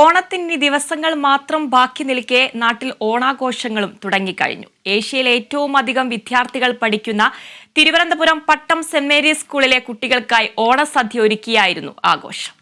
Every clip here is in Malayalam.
ഓണത്തിന് ദിവസങ്ങൾ മാത്രം ബാക്കി നിൽക്കെ നാട്ടിൽ ഓണാഘോഷങ്ങളും തുടങ്ങിക്കഴിഞ്ഞു. ഏഷ്യയിലെ ഏറ്റവും അധികം വിദ്യാർത്ഥികൾ പഠിക്കുന്ന തിരുവനന്തപുരം പട്ടം സെന്റ് മേരീസ് സ്കൂളിലെ കുട്ടികൾക്കായി ഓണസദ്യ ഒരുക്കിയായിരുന്നു ആഘോഷം.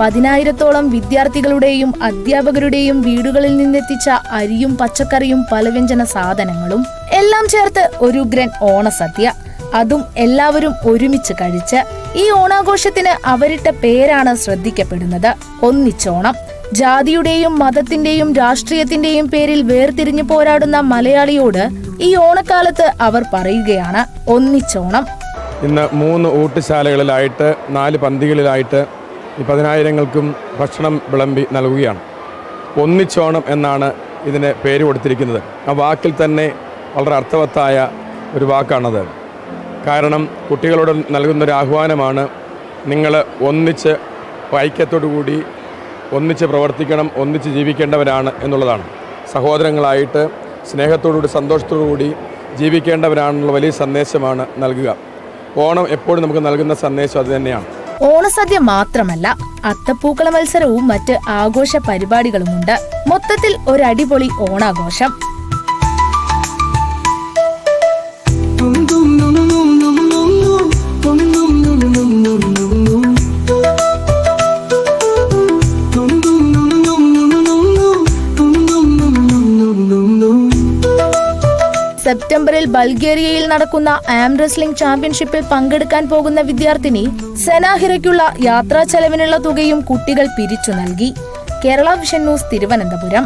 പതിനായിരത്തോളം വിദ്യാർത്ഥികളുടെയും അധ്യാപകരുടെയും വീടുകളിൽ നിന്നെത്തിച്ച അരിയും പച്ചക്കറിയും പലവ്യഞ്ജന സാധനങ്ങളും എല്ലാം ചേർത്ത് ഒരു ഗ്രൻ ഓണസദ്യ. അതും എല്ലാവരും ഒരുമിച്ച് കഴിച്ച് ഈ ഓണാഘോഷത്തിന് അവരിട്ട പേരാണ് ശ്രദ്ധിക്കപ്പെടുന്നത്. ഒന്നിച്ചോണം. ജാതിയുടെയും മതത്തിന്റെയും രാഷ്ട്രീയത്തിന്റെയും പേരിൽ വേർതിരിഞ്ഞു പോരാടുന്ന മലയാളിയോട് ഈ ഓണക്കാലത്ത് അവർ പറയുകയാണ്. ഒന്നിച്ചോണം. ഇന്ന് മൂന്ന് ഊട്ടുശാലകളിലായിട്ട് നാല് പന്തികളിലായിട്ട് ഈ പതിനായിരങ്ങൾക്കും ഭക്ഷണം വിളമ്പി നൽകുകയാണ്. ഒന്നിച്ചോണം എന്നാണ് ഇതിന് പേര് കൊടുത്തിരിക്കുന്നത്. ആ വാക്കിൽ തന്നെ വളരെ അർത്ഥവത്തായ ഒരു വാക്കാണത്. കാരണം കുട്ടികളോട് നൽകുന്നൊരു ആഹ്വാനമാണ് നിങ്ങൾ ഒന്നിച്ച് കൂടി ഒന്നിച്ച് പ്രവർത്തിക്കണം ഒന്നിച്ച് ജീവിക്കേണ്ടവരാണ് എന്നുള്ളതാണ്. സഹോദരങ്ങളായിട്ട് സ്നേഹത്തോടുകൂടി സന്തോഷത്തോടു കൂടി ജീവിക്കേണ്ടവരാണെന്നുള്ള വലിയ സന്ദേശമാണ് നൽകുക. ഓണം എപ്പോഴും നമുക്ക് നൽകുന്ന സന്ദേശം അത് തന്നെയാണ്. ഓണസദ്യ മാത്രമല്ല അത്തപ്പൂക്കള മത്സരവും മറ്റ് ആഘോഷ പരിപാടികളുമുണ്ട്. മൊത്തത്തിൽ ഒരടിപൊളി ഓണാഘോഷം. സെപ്റ്റംബറിൽ ബൾഗേറിയയിൽ നടക്കുന്ന ആം റെസ്ലിംഗ് ചാമ്പ്യൻഷിപ്പിൽ പങ്കെടുക്കാൻ പോകുന്ന വിദ്യാർത്ഥിനി സെനാഹിറയ്ക്കുള്ള യാത്രാ ചെലവിനുള്ള തുകയും കുട്ടികൾ പിരിച്ചു നൽകി. Kerala vision news Thiruvananthapuram.